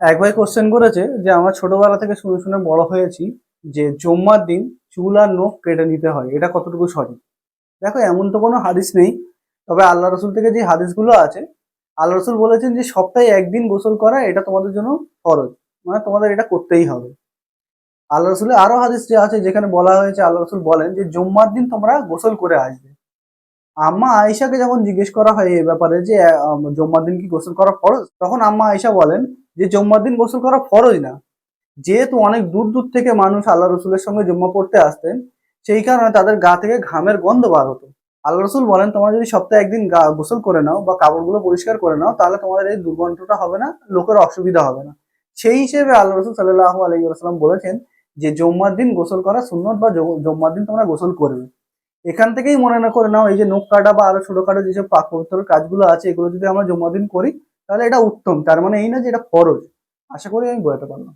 এক ভাই কোশ্চেন করেছে যে, আমরা ছোটবেলা থেকে শুনে শুনে বড় হয়েছি যে, জম্মার দিন চুল আর নখ কেটে নিতে হয়। এটা কতটুকু সঠিক? দেখো, এমন তো কোনো হাদিস নেই। তবে আল্লাহ রসুল থেকে যে হাদিসগুলো আছে, আল্লাহ রসুল বলেছেন যে, সপ্তাহে একদিন গোসল করা, এটা তোমাদের জন্য ফরজ। মানে তোমাদের এটা করতেই হবে। আল্লাহ রসুলের আরও হাদিস যে আছে, যেখানে বলা হয়েছে, আল্লাহ রসুল বলেন যে, জম্মার দিন তোমরা গোসল করে আসবে। আম্মা আয়েশাকে যখন জিজ্ঞেস করা হয় এই ব্যাপারে যে জম্মার দিন কি গোসল করা ফরজ? তখন আম্মা আয়েশা বলেন যে জম্মার দিন গোসল করা ফরজ না। যেহেতু অনেক দূর দূর থেকে মানুষ আল্লাহ রসুলের সঙ্গে জম্মা পড়তে আসতেন, সেই কারণে তাদের গা থেকে ঘামের গন্ধ বার হতো। আল্লাহ রসুল বলেন, তোমরা যদি সপ্তাহে একদিন গা গোসল করে নাও বা কাপড়গুলো পরিষ্কার করে নাও, তাহলে তোমাদের এই দুর্গন্ধটা হবে না, লোকের অসুবিধা হবে না। সেই হিসেবে আল্লাহ রসুল সাল্লাহ আলাইসাল্লাম বলেছেন যে, জম্মার দিন গোসল করা সুন্নত বা জম- জম্মার দিন তোমরা গোসল করবে। এখান থেকেই মনে না করে নাও, এই যে নখ কাটা বা আরও ছোটখাটো যেসব পাক পবিত্র কাজগুলো আছে, এগুলো যদি আমরা জম্মার দিন করি তাহলে এটা উত্তম, তার মানে এই না যে এটা ফরজ। আশা করি আমি বোঝাতে পারলাম।